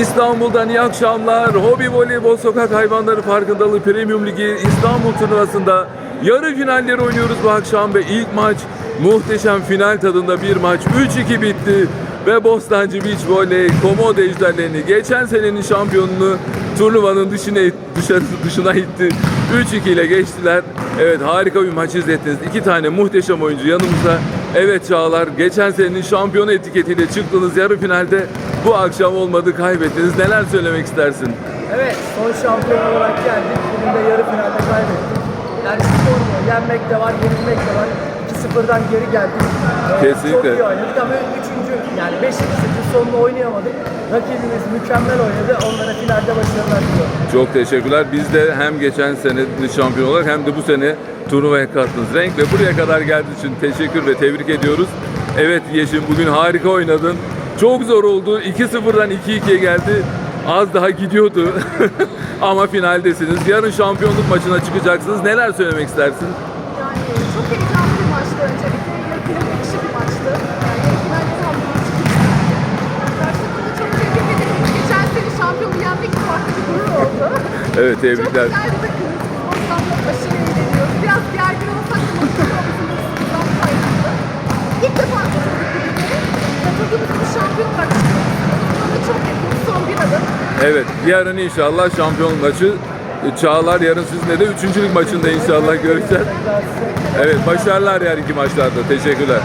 İstanbul'dan iyi akşamlar. Hobi Voleybol Sokak Hayvanları Farkındalığı Premium Ligi İstanbul turnuvasında yarı finalleri oynuyoruz bu akşam ve ilk maç muhteşem final tadında bir maç. 3-2 bitti ve Bostancı Beach Volley Komodo ejderlerini geçen senenin şampiyonunu turnuvanın dışına, dışarı, dışına itti. 3-2 ile geçtiler. Evet harika bir maç izlettiniz. İki tane muhteşem oyuncu yanımızda. Evet Çağlar geçen senenin şampiyonu etiketiyle çıktınız yarı finalde. Bu akşam olmadı kaybettiniz. Neler söylemek istersin? Evet, son şampiyon olarak geldik. Bugün de yarı finalde kaybettik. Yani spor bu. Yenmek de var, yenilmek de var. 2-0'dan geri geldik. Ee, Kesinlikle. Çok iyi oynadık ama üçüncü, yani beşinci setin sonunu oynayamadık. Rakibimiz mükemmel oynadı. Onlara finalde başarılar diliyorum. Çok teşekkürler. Biz de hem geçen senenin şampiyon olarak hem de bu sene turnuvaya kattınız. Renk ve buraya kadar geldiği için teşekkür ve tebrik ediyoruz. Evet Yeşim bugün harika oynadın. Çok zor oldu. 2-0'dan 2-2'ye geldi. Az daha gidiyordu. Ama finaldesiniz. Yarın şampiyonluk maçına çıkacaksınız. Neler söylemek istersin? Yani çok heyecanlı bir maçtı öncelikle. Final akışı bir maçtı. Yani finalde şampiyonu çıkmıştı. Karşı takımı çok tebrik ederim. Geçen sene şampiyonu yenmek farklı bir gurur oldu. Evet Çok tebrikler. güzel bir Evet yarın inşallah şampiyon maçı Çağlar yarın sizinle de üçüncülük maçında inşallah göreceğiz. Evet başarılar yani iki maçlarda. Teşekkürler.